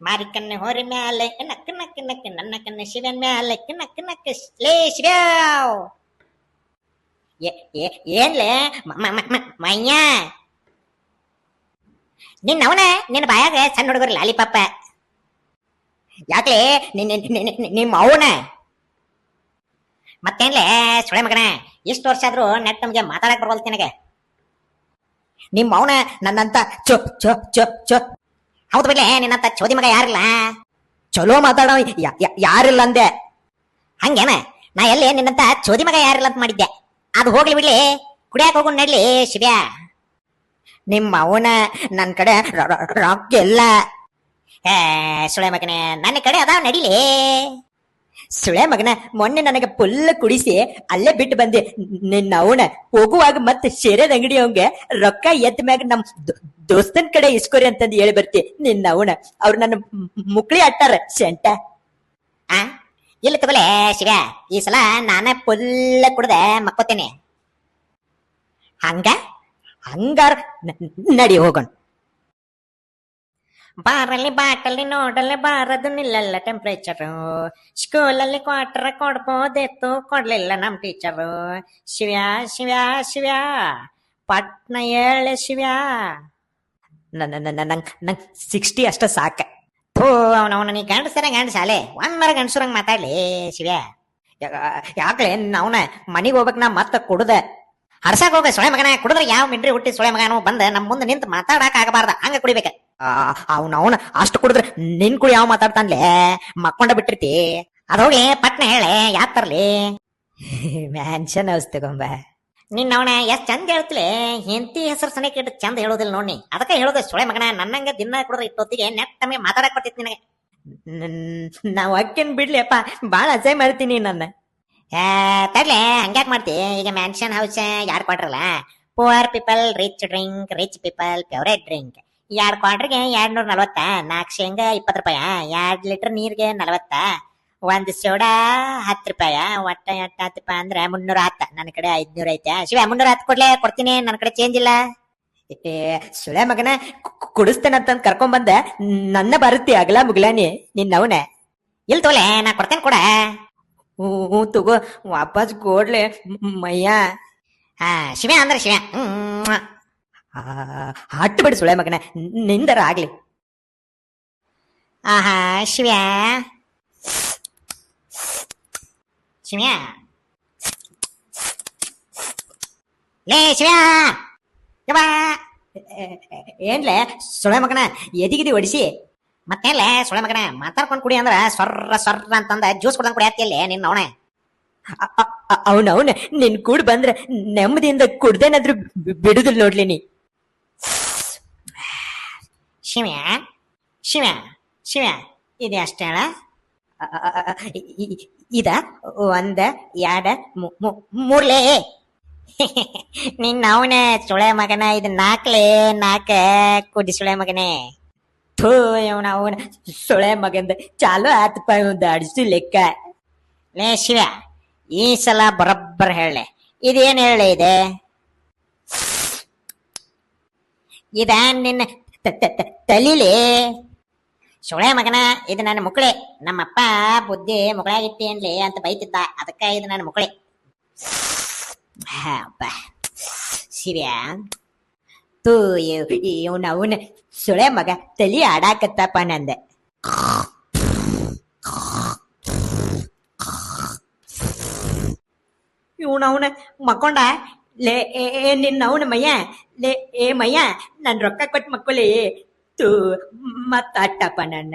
ಮಾರಿ ಹೊರೆ ಮ್ಯಾಲೆ ನಕ್ಕ ನಕ್ಕ ನಕ್ಕ ನನ್ನ ಕನ್ನ ಶಿವನ್ ಮ್ಯಾಲೆ ನಕ್ಕ ನಕ್ಕ ಲೇ ಮ- ಮ- ಮ- ಮ- ಮಯ್ಯ ನಿನ್ನ ಅವನ ನಿನ್ನ ಬಾಯಾಗ ಸಣ್ಣ ಹುಡುಗರು ಲಾಲಿಪಾಪ. ಯಾಕೆ ನಿಮ್ಮ ಅವನ ಮತ್ತೇನ್ಲೇ, ಸುಳೆ ಮಗನ, ಇಷ್ಟು ವರ್ಷ ಆದ್ರೂ ನೆಟ್ ನಮ್ಗೆ ಮಾತಾಡಕ್ ಬರವಲ್ತು ನಿನಗೆ. ನಿಮ್ಮ ಅವನ ನನ್ನಂತ ಚೊಪ್ ಚೊಪ್ ಚೊಪ್ ಚೊ ಹೌದು ಬಿಡ್ಲೆ, ನಿನ್ನಂತ ಚೋದಿ ಮಗ ಯಾರಿಲ್ಲ? ಚಲೋ ಮಾತಾಡೋ ಯಾರಿಲ್ಲ ಅಂದೆ. ಹಂಗೇನ? ನಾ ಎಲ್ಲಿ ನಿನ್ನಂತ ಚೋದಿ ಮಗ ಯಾರಿಲ್ಲ ಅಂತ ಮಾಡಿದ್ದೆ. ಅದು ಹೋಗ್ಲಿ ಬಿಡ್ಲಿ, ಕುಡಿಯಾಕ ಹೋಗು ನಡ್ಲಿ, ಶಿವ್ಯಾ. ನಿಮ್ಮ ಅವನ ನನ್ನ ಕಡೆ ರೊಕ್ಕ ಇಲ್ಲ ಏ, ಸುಳೆ ಮಗನೇ, ನನ್ನ ಕಡೆ ಅದಾವ ನಡಿಲಿ. ಸುಳೆ ಮಗನ, ಮೊನ್ನೆ ನನಗೆ ಫುಲ್ ಕುಡಿಸಿ ಅಲ್ಲೇ ಬಿಟ್ಟು ಬಂದೆ. ನಿನ್ನ ಅವನ ಹೋಗುವಾಗ ಮತ್ತೆ ಶೇರದ ಅಂಗಡಿ ಅವಂಗೆ ರೊಕ್ಕ ಎತ್ತ ಮ್ಯಾಗ ನಮ್ ದೋಸ್ತನ್ ಕಡೆ ಇಸ್ಕೊರಿ ಅಂತಂದು ಹೇಳಿ ಬರ್ತಿ. ನಿನ್ನ ಅವನ ಅವ್ರು ನನ್ನ ಮುಕ್ಳಿ ಅಟ್ಟಾರ ಶೆಂಟ. ಆ? ಇಲ್ಲ ತಗೊಲೆ ಶಿವ, ಈ ಸಲ ನಾನೇ ಫುಲ್ ಕುಡ್ದೆ ಮಕ್ಕೋತೇನೆ. ಹಂಗ? ಹಂಗಾರ ನಡಿ ಹೋಗೋಣ. ಬಾರಲ್ಲಿ ಬಾಟಲ್ಲಿ ನೋಡಲ್ಲಿ ಬಾರದು ನಿಲ್ಲಲ್ಲ ಟೆಂಪ್ರೇಚರು ಸ್ಕೂಲಲ್ಲಿ ಕ್ವಾರ್ಟರ್ ಕೊಡ್ಬೋದಿತ್ತು ಕೊಡ್ಲಿಲ್ಲ ನಮ್ ಟೀಚರು ಶಿವ್ಯಾ ಶಿವ್ಯಾ ಶಿವ್ಯಾ. ಪಟ್ನ ಹೇಳೆ ಶಿವ್ಯಾ. ನಂಗ್ ನಂಗ್ ಸಿಕ್ಸ್ಟಿ ಅಷ್ಟ ಸಾಕ. ಥೂ, ಅವನವನ ನೀ ಗಂಡಸರ ಗಂಡಸಾಲೆ ಒಂದರ ಗಂಡಸರಂಗ್ ಮಾತಾಡ್ಲಿ, ಶಿವ್ಯಾ. ಯಾಕಳೆ ಅವನ ಮನಿಗ್ ಹೋಗ್ಬೇಕು ನಾ ಮತ್ತೆ ಕುಡ್ದೆ. ಹರ್ಸಾಕ್ ಹೋಗ ಸೊಳೆ ಮಗನ, ಕುಡಿದ್ರೆ ಯಾವ ಮಿಂಡ್ರಿ ಹುಟ್ಟಿ ಸೊಳೆ ಮಗನ ಬಂದ ನಮ್ಮ ಮುಂದೆ ನಿಂತು ಮಾತಾಡಕ್ ಆಗಬಾರ್ದ. ಹಂಗ ಕುಡಿಬೇಕ. ಅವ್ನ ಅವನ ಅಷ್ಟು ಕುಡಿದ್ರೆ ನಿನ್ ಕುಳಿ ಯಾವ ಮಾತಾಡ್ತಾನ್ಲೆ? ಮಕ್ಕೊಂಡ ಬಿಟ್ಟಿರ್ತಿ. ಅದೋಗಿ ಪಟ್ನ ಹೇಳೆ ಯಾತ್ ತರ್ಲಿ? ಮ್ಯಾನ್ಷನ್ ಹೌಸ್ ತಗೊಂಬ ನಿನ್ನ ಅವನ ಎಷ್ಟ್ ಚಂದ ಹೇಳ್ತಿಲೆ? ಹೆಂಡತಿ ಹೆಸರು ಸನಿಕ್ ಇಟ್ಟು ಚಂದ ಹೇಳೋದಿಲ್ಲ ನೋಡಿ ಅದಕ್ಕೆ ಹೇಳೋದು ಸೊಳೆ ಮಗನ ನನ್ನಂಗ ದಿನ ಕುಡಿದ್ರೆ ಇಟ್ಟೊತ್ತಿಗೆ ತಮಗೆ ಮಾತಾಡಕ್ ಬರ್ತಿತ್ತು ನಿನಗೆ. ನಾವು ಅಕ್ಕಿನ ಬಿಡ್ಲಿಯಪ್ಪ ಬಾಳ ಅಸಹ್ಯ ಮಾಡ್ತೀನಿ ನನ್ನ. ಏ, ತಡ್ಲೆ ಹಂಗ್ಯಾಕ್ ಮಾಡ್ತಿ? ಈಗ ಮ್ಯಾನ್ಷನ್ ಹೌಸ್ ಯಾರು ಕೊಟ್ರಲ್ಲ poor people rich drink rich people favourite drink ಎರಡ್ ಕ್ವಾರ್ಟರ್ಗೆ ಎರಡ್ ನೂರ ನಲ್ವತ್ತ ನಾಲ್ಕು ಶೇಂಗಾ ಇಪ್ಪತ್ತು ರೂಪಾಯ, ಎರಡ್ ಲೀಟರ್ ನೀರಿಗೆ ನಲವತ್ತ, ಒಂದು ಸೋಡಾ ಹತ್ತು ರೂಪಾಯ, ಒಟ್ಟ ಎಟ್ಟ ರೂಪಾಯಿ ಅಂದ್ರೆ ಮುನ್ನೂರ ಹತ್ತ. ನನ್ನ ಕಡೆ ಐದ್ನೂರ ಐತೆ ಶಿವ, ಮುನ್ನೂರ ಹತ್ತು ಕೊಡ್ಲೆ, ಕೊಡ್ತೀನಿ ನನ್ನ ಕಡೆ ಚೇಂಜ್ ಇಲ್ಲ. ಸುಳೆ ಮಗನ ಕುಡಿಸ್ತೇನಂತ ಕರ್ಕೊಂಡ್ ಬಂದ ನನ್ನ ಬರುತ್ತೆ ಅಗಲ ಮುಗ್ಲಾನಿ ನಿನ್ನವನ ಇಲ್ ತೋಲೆ, ನಾ ಕೊಡ್ತೇನೆ ಕೊಡ. ಹ್ಞೂ ಹ್ಞೂ ತಗೋ, ವಾಪಸ್ ಕೊಡ್ಲೆ ಮಯ್ಯ. ಹಾ, ಶಿವ ಅಂದ್ರೆ ಶಿವ. ಹ್ಮ್ ಹಟ್ಟು ಬಿಡು ಸುಳೆ ಮಗನ. ನಿಂದರ ಆಗ್ಲಿ. ಆಹಾ, ಶಿವ್ಯಾ. ಶಿವ ಲೇ, ಶಿವ್ಯಾ. ಯವ್ವ. ಏನ್ಲೆ ಸುಳೆ ಮಗನ, ಎದಿಗಿದಿ ಒಡಿಸಿ ಮತ್ತೇನ್ಲೆ ಸುಳೆ ಮಗನ, ಮಾತಾಡ್ಕೊಂಡು ಕುಡಿ ಅಂದ್ರ ಸೊರ್ರ ಸೊರ್ರ ಅಂತಂದ ಜ್ಯೂಸ್ ಕುಡ್ದಂಗ್ ಕುಡಿಯತ್ತಿಲ್ಲ ನಿನ್ನ ಅವಣೆ ಅವನ ಅವನ ನಿನ್ ಕೂಡ್ ಬಂದ್ರೆ ನೆಮ್ಮದಿಯಿಂದ ಕುಡ್ದೇನಾದ್ರೂ ಬಿಡುದಿಲ್ಲ ನೋಡ್ಲಿ ನೀ. ಶಿವ ಶಿವ ಶಿವ ಇದೆ ಅಷ್ಟೇ ಅಲ್ಲ ಇದ ಒಂದ, ಎರಡ ಮೂರ್ಲೇ. ನಿನ್ನ ಅವನ ಸುಳೆ ಮಗನ, ಇದು ನಾಕ್ಲೇ, ನಾಕ ಕುಡಿ ಸುಳೆ ಮಗನೇ. ಥೂ, ಇವನ ಅವನ ಸುಳೆ ಮಗಂದ ಚಾಲು ಆತಪ್ಪ ಇವಂದ ಅಡಿಸಿ ಲೆಕ್ಕ. ಲೇ ಶಿವ, ಈ ಸಲ ಬರೋಬ್ಬರ್ ಹೇಳೆ ಇದೇನ್ ಹೇಳಿ ಇದೆ? ಇದ ನಿನ್ನ ತಲಿಲಿ. ಸುಳೆ ಮಗನ, ಇದು ನನ್ನ ಮುಕ್ಳೆ ನಮ್ಮಪ್ಪ ಬುದ್ಧಿ ಮುಗಳಾಗಿತ್ತಿ ಅನ್ಲಿ ಅಂತ ಬೈತಿದ್ದ. ಅದಕ್ಕ ಇದು ನನ್ನ ಮುಕ್ಳೆ ಅಪ್ಪ ಶಿವ್ಯ. ತೂ ಇವನ ಅವನ ಸುಳೆ ಮಗ, ತಲಿ ಆಡಾಕತ್ತಪ್ಪ ನಂದೆ. ಇವನ ಅವನ ಮಕ್ಕೊಂಡ? ಲೇ ಏ ಏ, ನಿನ್ನ ಅವನ ಮಯ್ಯ ಲೇ ಏ ಮಯ್ಯ ನನ್ ರೊಕ್ಕ ಕೊಟ್ಟು ಮಕ್ಕೊಲಿ ತೂ ಮತ್ತ ಅಟ್ಟಪ್ಪ ನನ್ನ